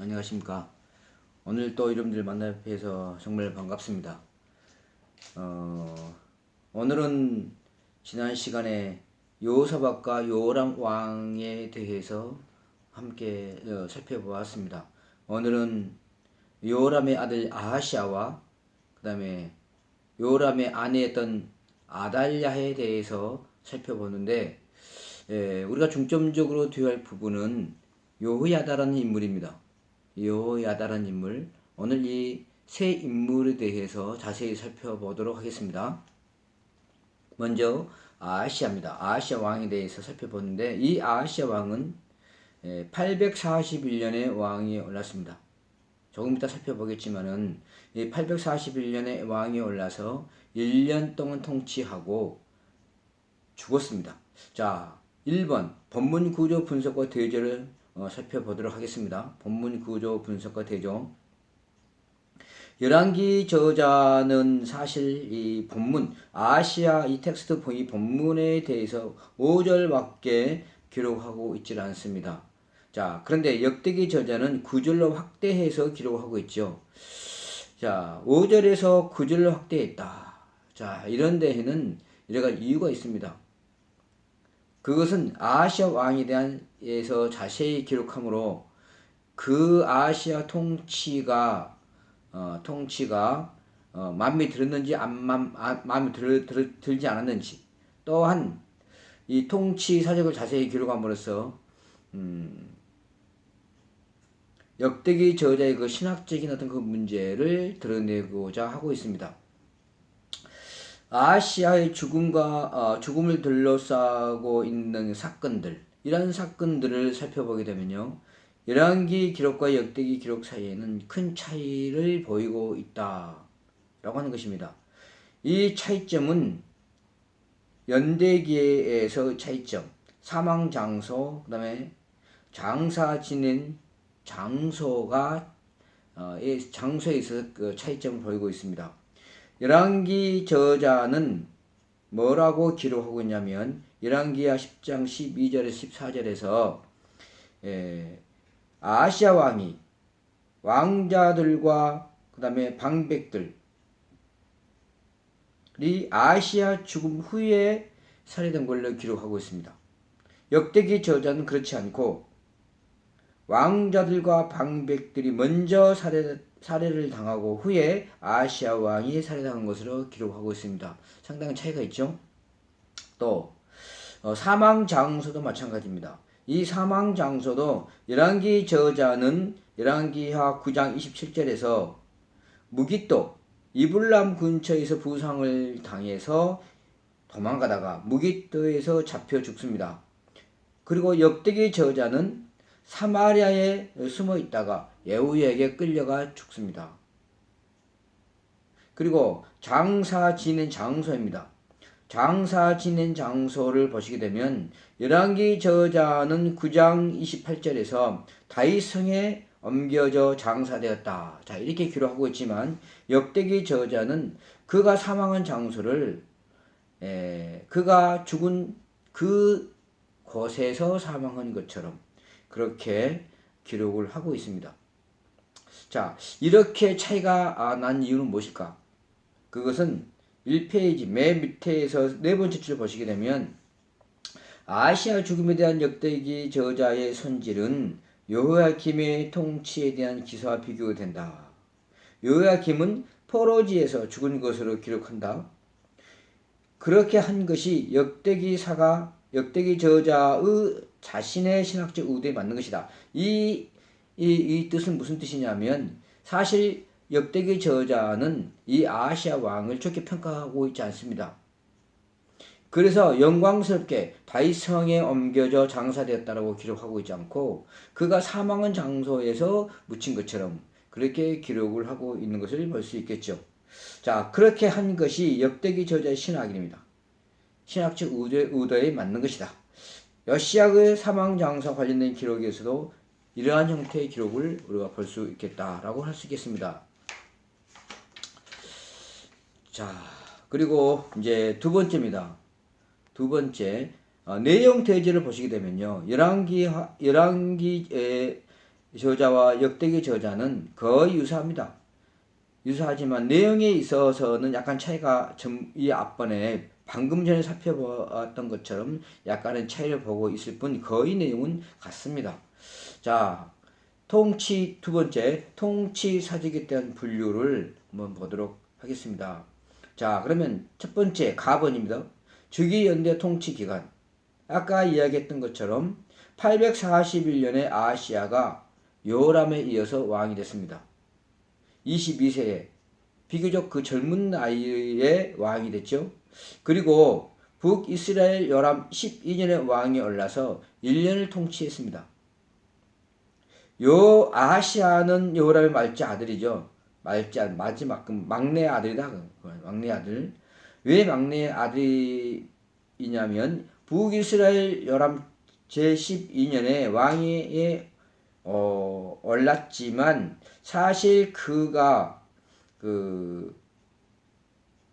안녕하십니까. 오늘 또 여러분들 만나 뵈서 정말 반갑습니다. 어, 오늘은 지난 시간에 요사박과 요람 왕에 대해서 함께 어, 살펴보았습니다. 오늘은 요람의 아들 아하시아와 그 다음에 요람의 아내였던 아달랴에 대해서 살펴보는데 예, 우리가 중점적으로 두어할 부분은 요호야다라는 인물입니다. 요호야다라는 인물 오늘 이 세 인물에 대해서 자세히 살펴보도록 하겠습니다. 먼저 아시아입니다. 아시아 왕에 대해서 살펴보는데 이 아시아 왕은 841년에 왕이 올랐습니다. 조금 이따 살펴보겠지만은 이 841년에 왕이 올라서 1년 동안 통치하고 죽었습니다. 자, 1번 본문 구조 분석과 대조를 어, 살펴보도록 하겠습니다. 본문 구조 분석과 대조. 열왕기 저자는 사실 이 본문 아시아 이 텍스트 이 본문에 대해서 5절밖에 기록하고 있질 않습니다. 자, 그런데 역대기 저자는 9절로 확대해서 기록하고 있죠. 자, 5절에서 9절로 확대했다. 자, 이런 데에는 이래가 이유가 있습니다. 그것은 아시아 왕에 대한에서 자세히 기록하므로 그 아시아 통치가 어, 통치가 어, 마음에 들었는지 안 마, 아, 마음에 들, 들, 들지 않았는지 또한 이 통치 사적을 자세히 기록함으로써 음, 역대기 저자의 그 신학적인 어떤 그 문제를 드러내고자 하고 있습니다. 아시아의 죽음과 어, 죽음을 둘러싸고 있는 사건들 이런 사건들을 살펴보게 되면요. 열왕기 기록과 역대기 기록 사이에는 큰 차이를 보이고 있다라고 하는 것입니다. 이 차이점은 연대기에서 차이점, 사망 장소, 그다음에 장사 지낸 장소가 어, 이 장소에 있어서 그 차이점을 보이고 있습니다. 열왕기 저자는 뭐라고 기록하고 있냐면 열왕기하 10장 12절에서 14절에서 에, 아시아 왕이 왕자들과 그 다음에 방백들이 아시아 죽음 후에 살해된 걸로 기록하고 있습니다. 역대기 저자는 그렇지 않고 왕자들과 방백들이 먼저 살해, 살해를 당하고 후에 아시아 왕이 살해당한 것으로 기록하고 있습니다. 상당한 차이가 있죠. 또 어, 사망 장소도 마찬가지입니다. 이 사망 장소도 열왕기 저자는 열왕기하 9장 27절에서 무기또 이블람 근처에서 부상을 당해서 도망가다가 무기또에서 잡혀 죽습니다. 그리고 역대기 저자는 사마리아에 숨어 있다가 예후에게 끌려가 죽습니다. 그리고 장사 지낸 장소입니다. 장사 지낸 장소를 보시게 되면 열왕기 저자는 9장 28절에서 다윗성에 옮겨져 장사되었다. 자, 이렇게 기록하고 있지만 역대기 저자는 그가 사망한 장소를 에, 그가 죽은 그 곳에서 사망한 것처럼 그렇게 기록을 하고 있습니다. 자, 이렇게 차이가 난 이유는 무엇일까? 그것은 1페이지 맨 밑에서 네 번째 줄 보시게 되면 아시아 죽음에 대한 역대기 저자의 손질은 요호야킴의 통치에 대한 기사와 비교가 된다. 요호야킴은 포로지에서 죽은 것으로 기록한다. 그렇게 한 것이 역대기사가 역대기 저자의 자신의 신학적 의도에 맞는 것이다. 이, 이, 이 뜻은 무슨 뜻이냐면 사실 역대기 저자는 이 아시아 왕을 좋게 평가하고 있지 않습니다. 그래서 영광스럽게 다윗성에 옮겨져 장사되었다라고 기록하고 있지 않고 그가 사망한 장소에서 묻힌 것처럼 그렇게 기록을 하고 있는 것을 볼 수 있겠죠. 자, 그렇게 한 것이 역대기 저자의 신학입니다. 신학적 의도에 맞는 것이다. 여시아의 사망 장소 관련된 기록에서도 이러한 형태의 기록을 우리가 볼 수 있겠다라고 할 수 있겠습니다. 자, 그리고 이제 두 번째입니다. 두 번째 어, 내용 대지를 보시게 되면요. 열왕기 열왕기에 저자와 역대기 저자는 거의 유사합니다. 유사하지만 내용에 있어서는 약간 차이가 좀 이 앞번에 방금 전에 살펴보았던 것처럼 약간의 차이를 보고 있을 뿐 거의 내용은 같습니다. 자, 통치 두 번째 통치 사직에 대한 분류를 한번 보도록 하겠습니다. 자, 그러면 첫 번째 가번입니다. 주기 연대 통치 기간. 아까 이야기했던 것처럼 841년에 아시아가 요람에 이어서 왕이 됐습니다. 22세에 비교적 그 젊은 나이에 왕이 됐죠. 그리고 북이스라엘 요람 12년에 왕이 올라서 1년을 통치했습니다. 요 아시아는 요람의 말째 아들이죠. 말째 마지막 그 막내 아들이다. 그 막내 아들. 왜 막내 아들이냐면 북이스라엘 요람 제 12년에 왕위에 어, 올랐지만 사실 그가 그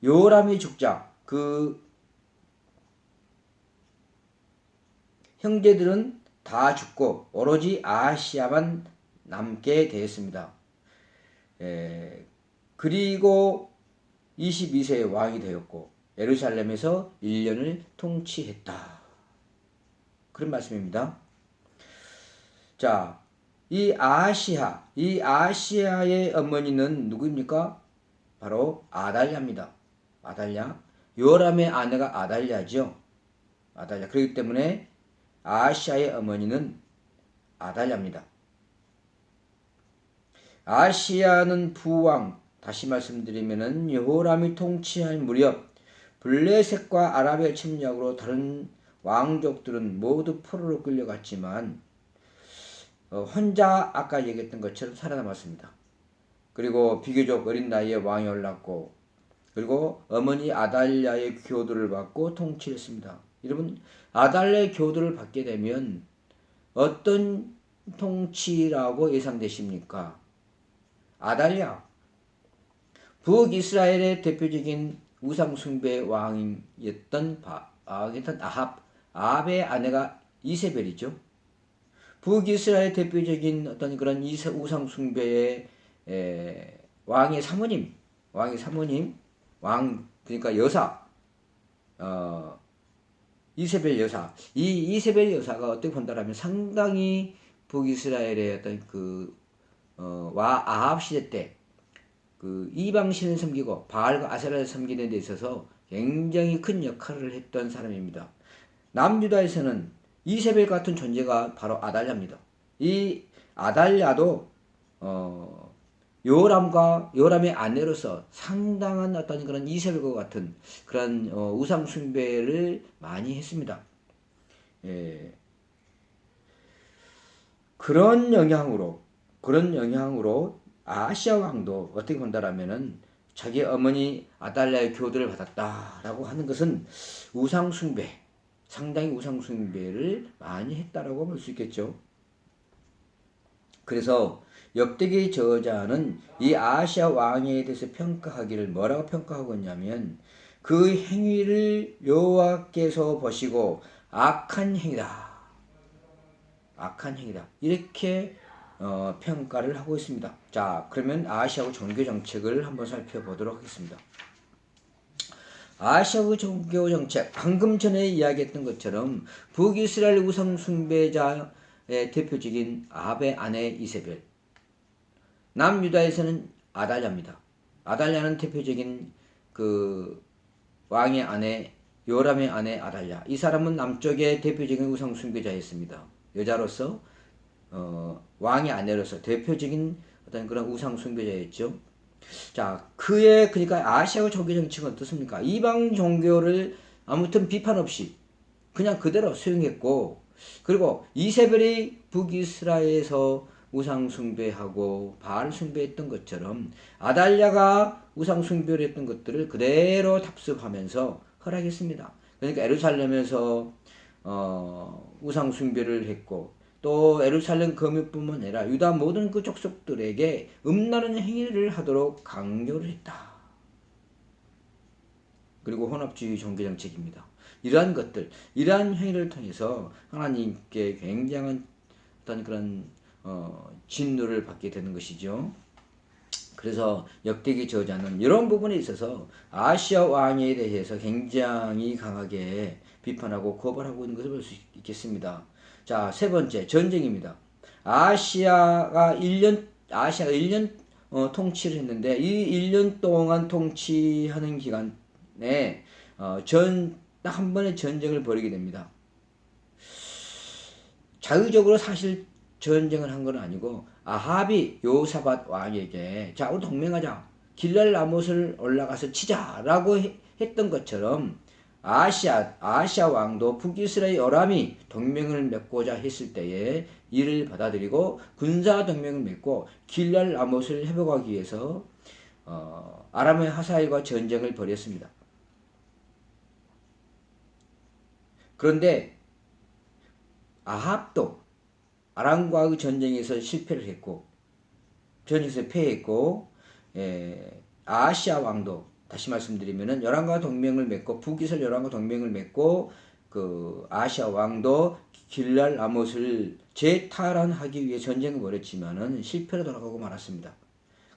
요람이 죽자 그 형제들은 다 죽고 오로지 아시아만 남게 되었습니다. 에, 그리고 22세의 왕이 되었고 예루살렘에서 1년을 통치했다. 그런 말씀입니다. 자, 이 아시아, 이 아시아의 어머니는 누구입니까? 바로 아달랴입니다. 아달랴. 요람의 아내가 아달랴죠. 아달랴. 그렇기 때문에 아시아의 어머니는 아달랴입니다. 아시아는 부왕, 다시 말씀드리면은 여호람이 통치할 무렵 블레셋과 아라비아 침략으로 다른 왕족들은 모두 포로로 끌려갔지만 어, 혼자 아까 얘기했던 것처럼 살아남았습니다. 그리고 비교적 어린 나이에 왕이 올랐고 그리고 어머니 아달랴의 교도를 받고 통치했습니다. 여러분 아달랴의 교도를 받게 되면 어떤 통치라고 예상되십니까? 아달랴 북이스라엘의 대표적인 우상숭배 왕이었던 바, 왕이었던 아합 아합의 아내가 이세벨이죠. 북이스라엘 대표적인 어떤 그런 우상 숭배의 에, 왕의 사모님, 왕의 사모님, 왕 그러니까 여사, 어, 이세벨 여사. 이 이세벨 여사가 어떻게 본다라면 상당히 북이스라엘의 어떤 그 어, 와 아합 시대 때 그 이방 신을 섬기고 바알과 아세라를 섬기는 데 있어서 굉장히 큰 역할을 했던 사람입니다. 남유다에서는 이세벨 같은 존재가 바로 아달랴입니다. 이 아달랴도 어, 요람과 요람의 아내로서 상당한 어떤 그런 이세벨과 같은 그런 어, 우상 숭배를 많이 했습니다. 예. 그런 영향으로 그런 영향으로 아시아 왕도 어떻게 본다라면은 자기 어머니 아달랴의 교도를 받았다라고 하는 것은 우상 숭배 상당히 우상 숭배를 많이 했다라고 볼 수 있겠죠. 그래서 역대기 저자는 이 아시아 왕에 대해서 평가하기를 뭐라고 평가하고 있냐면 그 행위를 여호와께서 보시고 악한 행위다. 악한 행위다. 이렇게 어, 평가를 하고 있습니다. 자, 그러면 아시아의 종교 정책을 한번 살펴보도록 하겠습니다. 아시아의 종교 정책 방금 전에 이야기했던 것처럼 북이스라엘 우상 숭배자의 대표적인 아베 아내 이세벨 남유다에서는 아달랴입니다. 아달랴는 대표적인 그 왕의 아내 요람의 아내 아달랴 이 사람은 남쪽의 대표적인 우상 숭배자였습니다. 여자로서 어, 왕의 아내로서 대표적인 어떤 그런 우상 숭배자였죠. 자, 그의 그러니까 아시아의 종교 정책은 어떻습니까? 이방 종교를 아무튼 비판 없이 그냥 그대로 수용했고 그리고 이세벨이 북이스라엘에서 우상 숭배하고 바알 숭배했던 것처럼 아달랴가 우상 숭배를 했던 것들을 그대로 답습하면서 허락했습니다. 그러니까 에루살렘에서 어, 우상 숭배를 했고 또 에루살렘 거민뿐만 아니라 유다 모든 그 족속들에게 음란한 행위를 하도록 강요를 했다. 그리고 혼합주의 종교 정책입니다. 이러한 것들, 이러한 행위를 통해서 하나님께 굉장한 어떤 그런 어, 진노를 받게 되는 것이죠. 그래서 역대기 저자는 이런 부분에 있어서 아시아 왕에 대해서 굉장히 강하게 비판하고 고발하고 있는 것을 볼 수 있겠습니다. 자, 세 번째 전쟁입니다. 아시아가 1년 아시아가 1년 어, 통치를 했는데 이 1년 동안 통치하는 기간에 어, 전 딱 한 번의 전쟁을 벌이게 됩니다. 자의적으로 사실 전쟁을 한 건 아니고 아합이 요사밭 왕에게 자 우리 동맹하자 길랄 라못을 올라가서 치자라고 해- 했던 것처럼 아시아 아시아 왕도 북이스라엘 여람이 동맹을 맺고자 했을 때에 이를 받아들이고 군사 동맹을 맺고 길랄 라못을 회복하기 위해서 어, 아람의 하사엘과 전쟁을 벌였습니다. 그런데 아합도 아람과의 전쟁에서 실패를 했고 전쟁에서 패했고 예, 아시아 왕도 다시 말씀드리면은 열왕과 동맹을 맺고 북이스라엘 열왕과 동맹을 맺고 그 아시아 왕도 길랄 라못을 재탈환하기 위해 전쟁을 벌였지만은 실패로 돌아가고 말았습니다.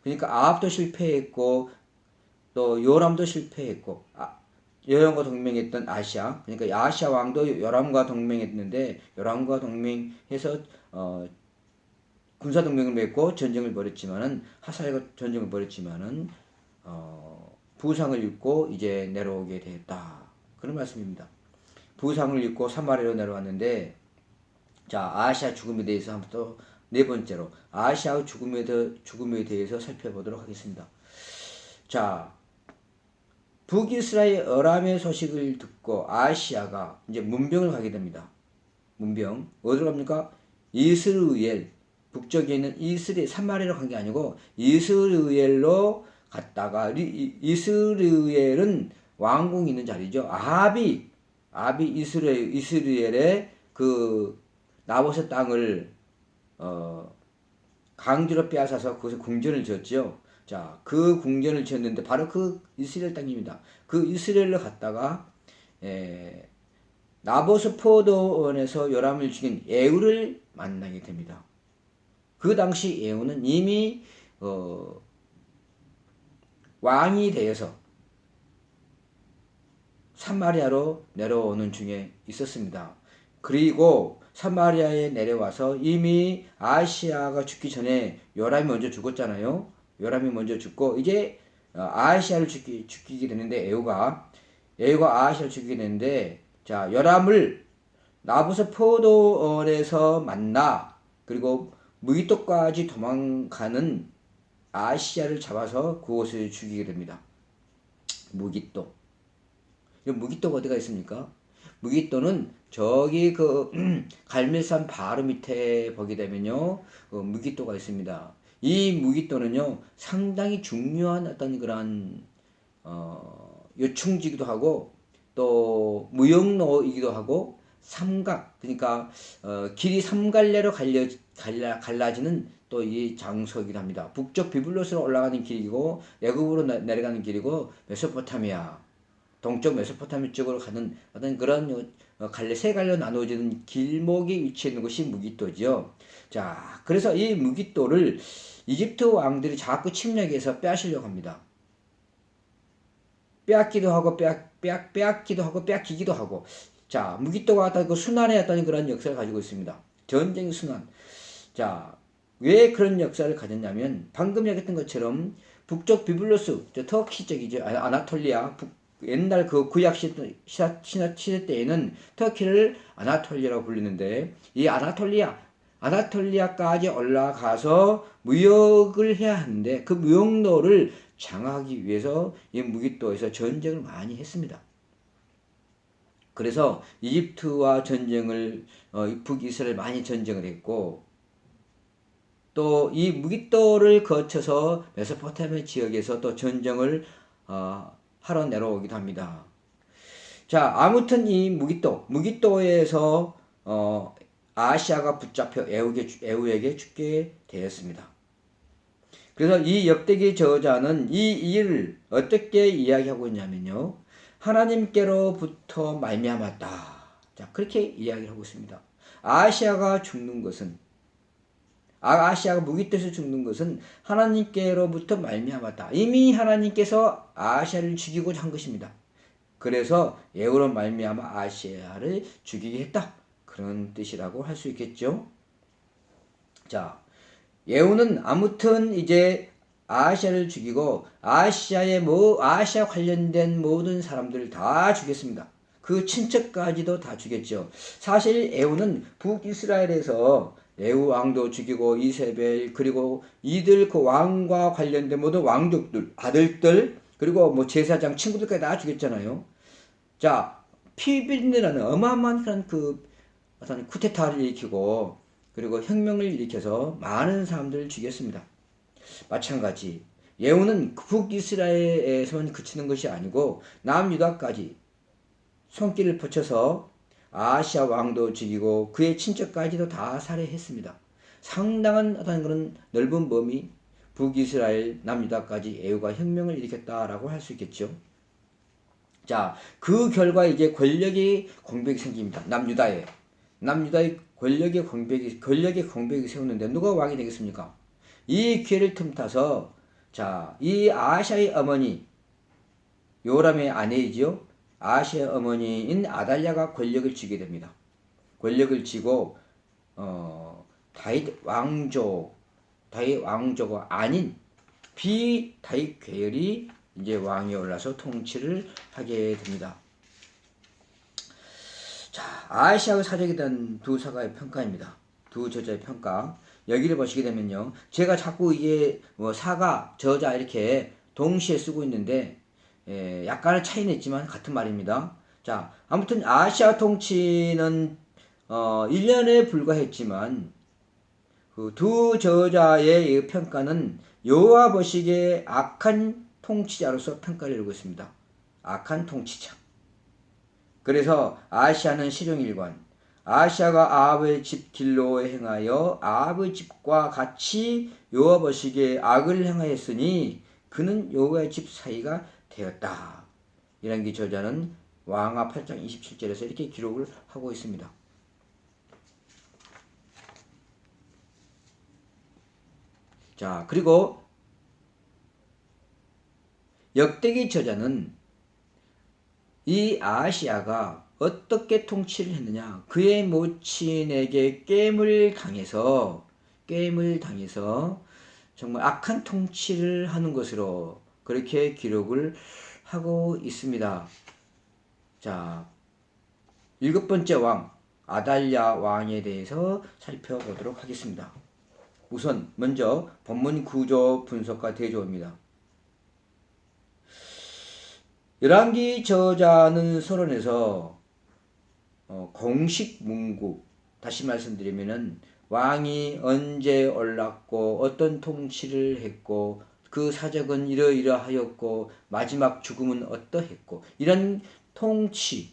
그러니까 아합도 실패했고 또 요람도 실패했고 아, 여람과 동맹했던 아시아 그러니까 아시아 왕도 여람과 동맹했는데 여람과 동맹해서 어, 군사 동맹을 맺고 전쟁을 벌였지만은 하사엘과 전쟁을 벌였지만은 어, 부상을 입고 이제 내려오게 되었다 그런 말씀입니다. 부상을 입고 사마리아로 내려왔는데 자 아시아 죽음에 대해서 한번 또 네 번째로 아시아 죽음에, 대, 죽음에 대해서 살펴보도록 하겠습니다. 자 북이스라엘 어람의 소식을 듣고 아시아가 이제 문병을 가게 됩니다. 문병 어디로 갑니까? 이스르엘 북쪽에 있는 이스라엘 사마리아로 간 게 아니고 이스르엘로 갔다가 이- 이스르엘은 왕궁이 있는 자리죠. 아합이 아합이 이스라엘 이스라엘의 그 나봇의 땅을 어 강제로 빼앗아서 그것에 궁전을 지었지요. 자, 그 궁전을 지었는데 바로 그 이스라엘 땅입니다. 그 이스라엘로 갔다가 에, 나보스 포도원에서 요람을 죽인 에우를 만나게 됩니다. 그 당시 에우는 이미 어, 왕이 되어서 사마리아로 내려오는 중에 있었습니다. 그리고 사마리아에 내려와서 이미 아시아가 죽기 전에 요람이 먼저 죽었잖아요. 요람이 먼저 죽고 이제 어, 아시아를 죽기, 죽이게 되는데 에우가 에우가 아시아를 죽이게 되는데 자 요람을 나부서 포도원에서 만나 그리고 무기토까지 도망가는 아시아를 잡아서 그곳을 죽이게 됩니다. 무기토. 이 무기토가 어디가 있습니까? 무기토는 저기 그 갈멜산 바로 밑에 보게 되면요 그 무기토가 있습니다. 이 무기토는요 상당히 중요한 어떤 그런 어, 요충지기도 하고 또 무역로이기도 하고 삼각 그러니까 어, 길이 삼갈래로 갈려 갈라, 갈라지는 또 이 장소이기도 합니다. 북쪽 비블로스로 올라가는 길이고 애굽으로 나- 내려가는 길이고 메소포타미아 동쪽 메소포타미아 쪽으로 가는 어떤 그런 어, 갈래 세 갈래로 나누어지는 길목에 위치해 있는 것이 무기토지요. 자, 그래서 이 무기토를 이집트 왕들이 자꾸 침략해서 빼앗으려고 합니다. 빼앗기도 하고 빼앗, 빼앗, 빼앗기도 하고 빼앗기기도 하고 자 무기토가 어떤 그 순환의 어떤 그런 역사를 가지고 있습니다. 전쟁 순환. 자, 왜 그런 역사를 가졌냐면 방금 얘기했던 것처럼 북쪽 비블로스, 저 터키 쪽이죠. 아, 아나톨리아, 북, 옛날 그 구약 시대, 시대, 때에는 터키를 아나톨리아라고 불리는데 이 아나톨리아, 아나톨리아까지 올라가서 무역을 해야 하는데 그 무역로를 장악하기 위해서 이 무기토에서 전쟁을 많이 했습니다. 그래서 이집트와 전쟁을 어, 북이스라엘 많이 전쟁을 했고 또 이 무기토를 거쳐서 메소포타미아 지역에서 또 전쟁을 어, 하러 내려오기도 합니다. 자, 아무튼 이 무기토, 무기토에서 어, 아시아가 붙잡혀 에우게, 에우에게 죽게 되었습니다. 그래서 이 역대기 저자는 이 일을 어떻게 이야기하고 있냐면요. 하나님께로부터 말미암았다. 자, 그렇게 이야기를 하고 있습니다. 아시아가 죽는 것은 아, 아시아가 무기 뜻을 죽는 것은 하나님께로부터 말미암았다. 이미 하나님께서 아시아를 죽이고자 한 것입니다. 그래서 예후로 말미암아 아시아를 죽이게 했다. 그런 뜻이라고 할 수 있겠죠. 자, 예후는 아무튼 이제 아시아를 죽이고 아시아의 뭐 아시아 관련된 모든 사람들을 다 죽였습니다. 그 친척까지도 다 죽였죠. 사실 에우는 북이스라엘에서 에우 왕도 죽이고 이세벨 그리고 이들 그 왕과 관련된 모든 왕족들 아들들 그리고 뭐 제사장 친구들까지 다 죽였잖아요. 자 피비린내라는 어마어마한 그런 그 어떤 쿠데타를 일으키고 그리고 혁명을 일으켜서 많은 사람들을 죽였습니다. 마찬가지 예후는 북이스라엘에서만 그치는 것이 아니고 남유다까지 손길을 펼쳐서 아시아 왕도 죽이고 그의 친척까지도 다 살해했습니다. 상당한 어떤 그런 넓은 범위 북이스라엘 남유다까지 애우가 혁명을 일으켰다라고 할 수 있겠죠. 자, 그 결과 이제 권력이 공백이 생깁니다. 남유다에. 남유다의 권력의 공백이, 권력의 공백이 세우는데 누가 왕이 되겠습니까? 이 기회를 틈타서, 자, 이 아시아의 어머니, 요람의 아내이지요. 아시아 어머니인 아달랴가 권력을 쥐게 됩니다. 권력을 쥐고 어, 다윗 왕족, 다윗 왕조가 아닌 비 다윗 계열이 이제 왕이 올라서 통치를 하게 됩니다. 자, 아시아의 사적에 대한 두 사가의 평가입니다. 두 저자의 평가. 여기를 보시게 되면요. 제가 자꾸 이게 뭐 사가, 저자 이렇게 동시에 쓰고 있는데 예, 약간의 차이는 있지만 같은 말입니다. 자, 아무튼 아시아 통치는 어, 1년에 불과했지만 그 두 저자의 평가는 여호와 보시기에 악한 통치자로서 평가를 이루고 있습니다. 악한 통치자. 그래서 아시아는 실용일관, 아시아가 아합의 집 길로에 행하여 아합의 집과 같이 여호와 보시기에 악을 행하였으니 그는 여호와의 집 사이가 되었다. 게 저자는 왕하 8장 27절에서 이렇게 기록을 하고 있습니다. 자, 그리고 역대기 저자는 이 아시아가 어떻게 통치를 했느냐? 그의 모친에게 게임을 당해서 게임을 당해서 정말 악한 통치를 하는 것으로 그렇게 기록을 하고 있습니다. 자, 일곱 번째 왕 아달랴 왕에 대해서 살펴보도록 하겠습니다. 우선 먼저 본문 구조 분석과 대조입니다. 열왕기 저자는 서론에서 어, 공식 문구 다시 말씀드리면은 왕이 언제 올랐고 어떤 통치를 했고 그 사적은 이러이러하였고 마지막 죽음은 어떠했고 이런 통치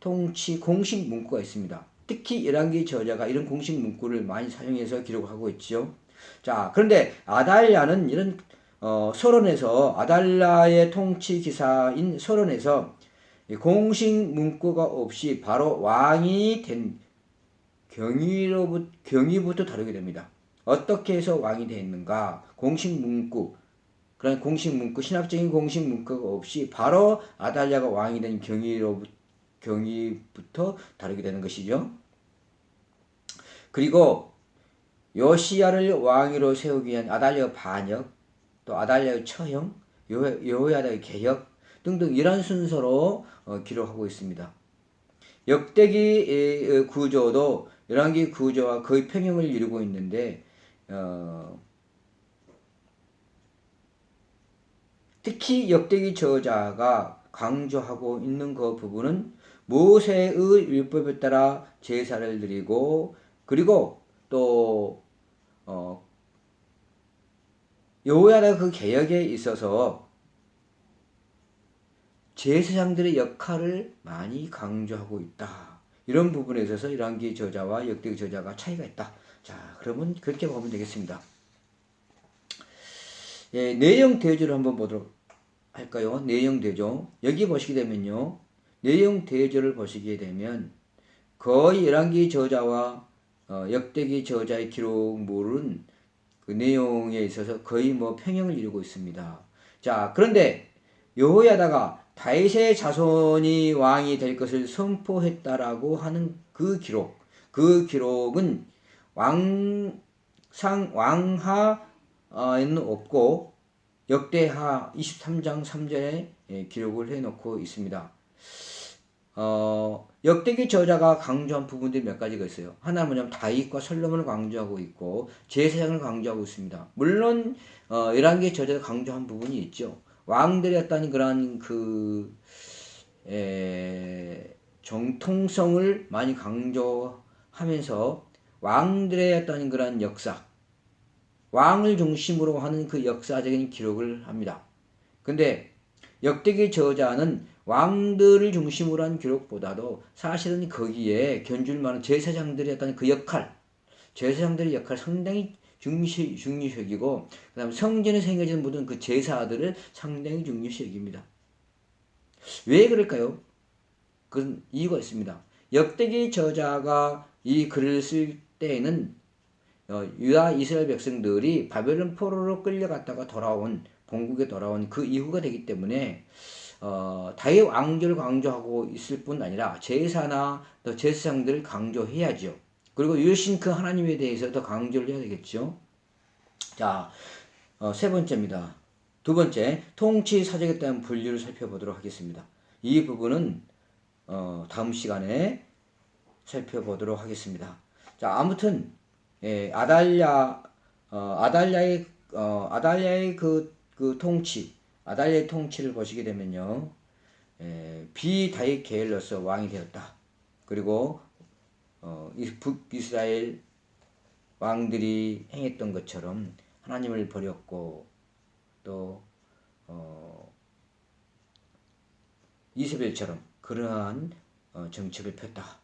통치 공식 문구가 있습니다. 특히 열왕기 저자가 이런 공식 문구를 많이 사용해서 기록하고 있지요. 자, 그런데 아달랴는 이런 어, 서론에서 아달라의 통치 기사인 서론에서 공식 문구가 없이 바로 왕이 된 경위로부터 경위부터 다루게 됩니다. 어떻게 해서 왕이 됐는가? 공식 문구 그런 공식 문구 신학적인 공식 문구가 없이 바로 아달랴가 왕이 된 경위로 경위부터 다루게 되는 것이죠. 그리고 요시야를 왕위로 세우기 위한 아달랴 반역 또 아달랴의 처형, 여호야다의 개혁 등등 이런 순서로 어, 기록하고 있습니다. 역대기 구조도 열왕기 구조와 거의 평형을 이루고 있는데 어, 특히 역대기 저자가 강조하고 있는 그 부분은 모세의 율법에 따라 제사를 드리고 그리고 또 어, 여호야다 그 개혁에 있어서 제사장들의 역할을 많이 강조하고 있다. 이런 부분에 있어서 이란기 저자와 역대기 저자가 차이가 있다. 자, 그러면 그렇게 보면 되겠습니다. 예, 내용 대조를 한번 보도록 할까요? 내용 대조. 여기 보시게 되면요. 내용 대조를 보시게 되면 거의 열왕기 저자와 어, 역대기 저자의 기록물은 그 내용에 있어서 거의 뭐 평형을 이루고 있습니다. 자, 그런데 여호야다가 다윗의 자손이 왕이 될 것을 선포했다라고 하는 그 기록, 그 기록은 왕상 왕하 에는 없고 역대하 23장 3절에 예, 기록을 해놓고 있습니다. 어, 역대기 저자가 강조한 부분들이 몇 가지가 있어요. 하나는 뭐냐면 다윗과 솔로몬을 강조하고 있고 제사장을 강조하고 있습니다. 물론 어, 열왕기 저자가 강조한 부분이 있죠. 왕들이었다는 그러한 그 에, 정통성을 많이 강조하면서 왕들의 어떤 그런 역사, 왕을 중심으로 하는 그 역사적인 기록을 합니다. 근데 역대기 저자는 왕들을 중심으로 한 기록보다도 사실은 거기에 견줄 만한 제사장들이 어떤 그 역할, 제사장들의 역할 상당히 중시, 중요시 여기고, 그 다음에 성전에 생겨지는 모든 그 제사들을 상당히 중요시 여깁니다. 왜 그럴까요? 그건 이유가 있습니다. 역대기 저자가 이 글을 쓸 때에는 어, 유다 이스라엘 백성들이 바벨론 포로로 끌려갔다가 돌아온 본국에 돌아온 그 이후가 되기 때문에 어, 다윗 왕조를 강조하고 있을 뿐 아니라 제사나 또 제사장들을 강조해야죠. 그리고 유신 그 하나님에 대해서 더 강조를 해야 되겠죠. 자, 어, 세 번째입니다. 두 번째, 통치 사적에 대한 분류를 살펴보도록 하겠습니다. 이 부분은 어, 다음 시간에 살펴보도록 하겠습니다. 자, 아무튼 예, 아달랴 어, 아달랴의 어, 아달랴의 그, 그 통치, 아달랴의 통치를 보시게 되면요, 예, 비다윗 계열로서 왕이 되었다. 그리고 어, 이 북이스라엘 왕들이 행했던 것처럼 하나님을 버렸고 또 어, 이세벨처럼 그러한 어, 정책을 폈다.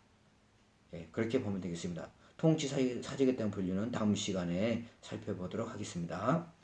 예, 그렇게 보면 되겠습니다. 통치 사직에 대한 분류는 다음 시간에 살펴보도록 하겠습니다.